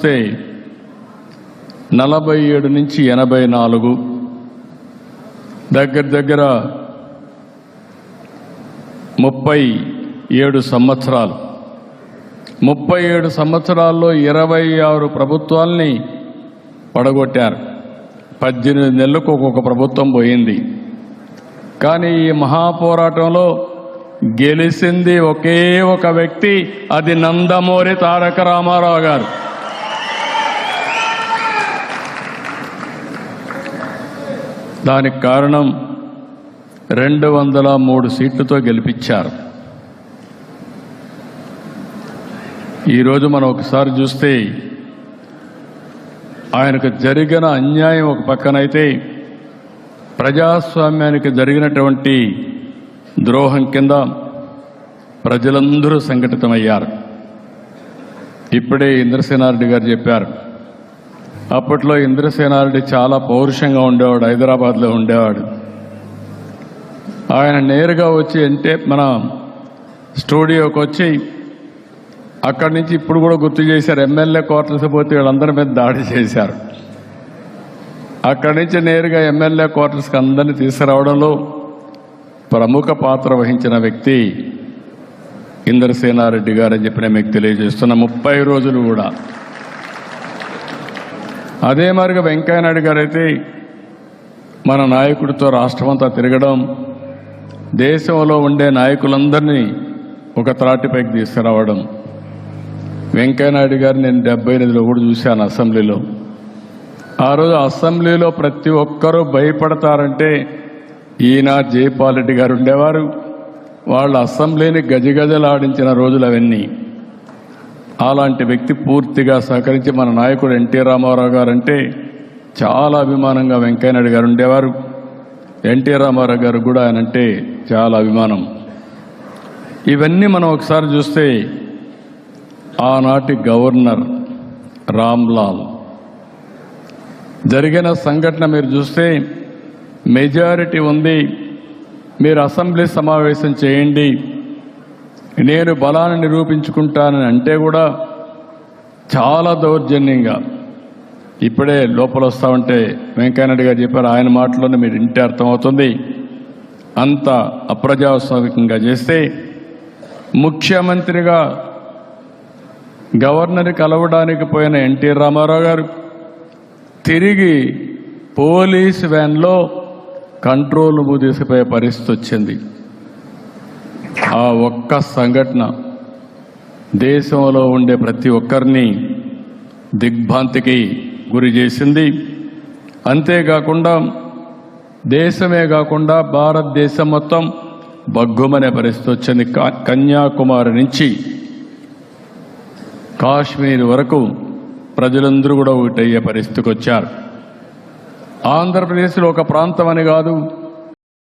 చూస్తే నలభై ఏడు నుంచి ఎనభై నాలుగు దగ్గర దగ్గర ముప్పై ఏడు సంవత్సరాలు. ముప్పై ఏడు సంవత్సరాల్లో ఇరవై ఆరు ప్రభుత్వాల్ని పడగొట్టారు. పద్దెనిమిది నెలలకు ఒక్కొక్క ప్రభుత్వం పోయింది. కానీ ఈ మహాపోరాటంలో గెలిచింది ఒకే ఒక వ్యక్తి అది నందమూరి తారక రామారావు గారు. దానికి కారణం రెండు వందల మూడు సీట్లతో గెలిపించారు. ఈరోజు మనం ఒకసారి చూస్తే ఆయనకు జరిగిన అన్యాయం ఒక పక్కనైతే ప్రజాస్వామ్యానికి జరిగినటువంటి ద్రోహం కింద ప్రజలందరూ సంఘటితమయ్యారు. ఇప్పుడే ఇంద్రసేనారెడ్డి గారు చెప్పారు. అప్పట్లో ఇంద్రసేనారెడ్డి చాలా పౌరుషంగా ఉండేవాడు హైదరాబాద్లో ఉండేవాడు. ఆయన నేరుగా వచ్చి అంటే మన స్టూడియోకి వచ్చి అక్కడి నుంచి ఇప్పుడు కూడా గుర్తు చేశారు ఎమ్మెల్యే క్వార్టర్స్ పోతే వీళ్ళందరి మీద దాడి చేశారు. అక్కడి నుంచి నేరుగా ఎమ్మెల్యే క్వార్టర్స్కి అందరినీ తీసుకురావడంలో ప్రముఖ పాత్ర వహించిన వ్యక్తి ఇంద్రసేనారెడ్డి గారని చెప్పి నేను మీకు తెలియజేస్తున్న. ముప్పై రోజులు కూడా అదే మరిగా వెంకయ్యనాయుడు గారు అయితే మన నాయకుడితో రాష్ట్రమంతా తిరగడం దేశంలో ఉండే నాయకులందరినీ ఒక త్రాటిపైకి తీసుకురావడం. వెంకయ్యనాయుడు గారు నేను డెబ్బై ఎనిమిదిలో కూడా చూశాను అసెంబ్లీలో. ఆ రోజు అసెంబ్లీలో ప్రతి ఒక్కరూ భయపడతారంటే ఈయన జయపాల్ రెడ్డి గారు ఉండేవారు. వాళ్ళు అసెంబ్లీని గజగజలాడించిన రోజులు అవన్నీ. అలాంటి వ్యక్తి పూర్తిగా సహకరించి మన నాయకుడు ఎన్టీ రామారావు గారు అంటే చాలా అభిమానంగా వెంకయ్యనాయుడు గారు ఉండేవారు. ఎన్టీ రామారావు గారు కూడా ఆయన అంటే చాలా అభిమానం. ఇవన్నీ మనం ఒకసారి చూస్తే ఆనాటి గవర్నర్ రామ్లాల్. జరిగిన సంఘటన మీరు చూస్తే మెజారిటీ ఉంది. మీరు అసెంబ్లీ సమావేశం చేయండి. నేను బలాన్ని నిరూపించుకుంటానని అంటే కూడా చాలా దౌర్జన్యంగా. ఇప్పుడే లోపల వస్తామంటే వెంకయ్యనాయుడు గారు చెప్పారు ఆయన మాటలోనే మీరు ఇంటే అర్థమవుతుంది. అంత అప్రజాస్వామికంగా చేస్తే ముఖ్యమంత్రిగా గవర్నర్ కలవడానికి పోయిన ఎన్టీ రామారావు గారు తిరిగి పోలీస్ వ్యాన్లో కంట్రోల్ తీసుకుపోయే పరిస్థితి వచ్చింది. ఆ ఒక్క సంఘటన దేశంలో ఉండే ప్రతి ఒక్కరిని దిగ్భ్రాంతికి గురి చేసింది. అంతేకాకుండా దేశమే కాకుండా భారతదేశం మొత్తం బగ్గుమనే పరిస్థితి వచ్చింది. కన్యాకుమారి నుంచి కాశ్మీర్ వరకు ప్రజలందరూ కూడా ఒకటయ్యే పరిస్థితికి వచ్చారు. ఆంధ్రప్రదేశ్లో ఒక ప్రాంతం అని కాదు